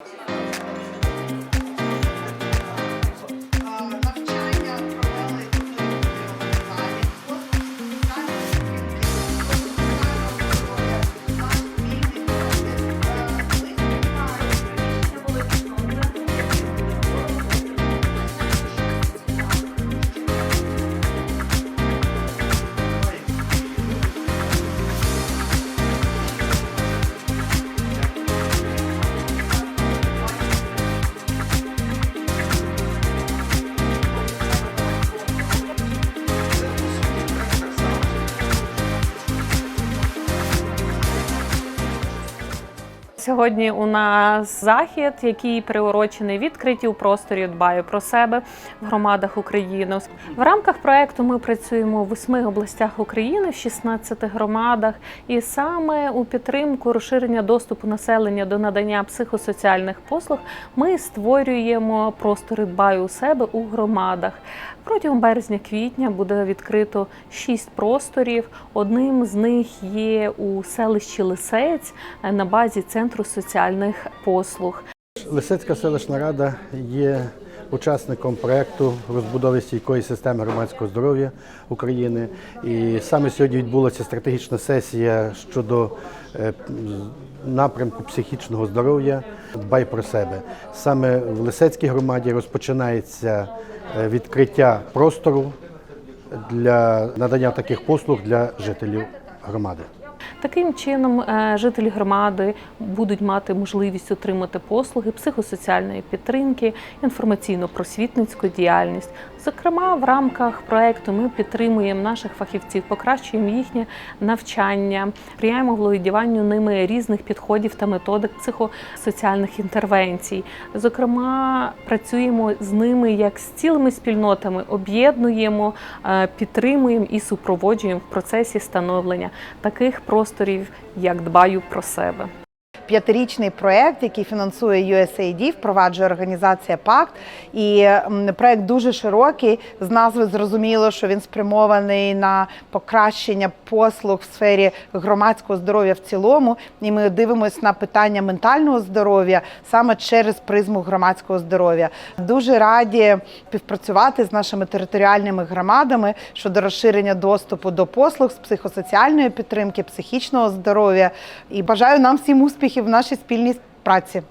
Навчання Сьогодні у нас захід, який приурочений відкриті у просторі дбаю про себе в громадах України. В рамках проекту ми працюємо в восьми областях України, в 16 громадах, і саме у підтримку розширення доступу населення до надання психосоціальних послуг ми створюємо простори дбаю у себе у громадах. Протягом березня-квітня буде відкрито шість просторів. Одним з них є у селищі Лисець на базі центру соціальних послуг. Лисицька селищна рада є учасником проекту розбудови стійкої системи громадського здоров'я України. І саме сьогодні відбулася стратегічна сесія щодо е, напрямку психічного здоров'я. Дбай про себе. Саме в Лисецькій громаді розпочинається е, відкриття простору для надання таких послуг для жителів громади. Таким чином, е, жителі громади будуть мати можливість отримати послуги психосоціальної підтримки, інформаційно-просвітницьку діяльність. Зокрема, в рамках проекту ми підтримуємо наших фахівців, покращуємо їхнє навчання, сприяємо володіванню ними різних підходів та методик психосоціальних інтервенцій. Зокрема, працюємо з ними як з цілими спільнотами, об'єднуємо, е, підтримуємо і супроводжуємо в процесі становлення таких просторів, як дбаю про себе. П'ятирічний проект, який фінансує USAID, впроваджує організація Пакт. І проект дуже широкий. З назви зрозуміло, що він спрямований на покращення послуг в сфері громадського здоров'я в цілому. І ми дивимося на питання ментального здоров'я саме через призму громадського здоров'я. Дуже раді співпрацювати з нашими територіальними громадами щодо розширення доступу до послуг з психосоціальної підтримки, психічного здоров'я. І бажаю нам всім успіхів в нашій спільній праці.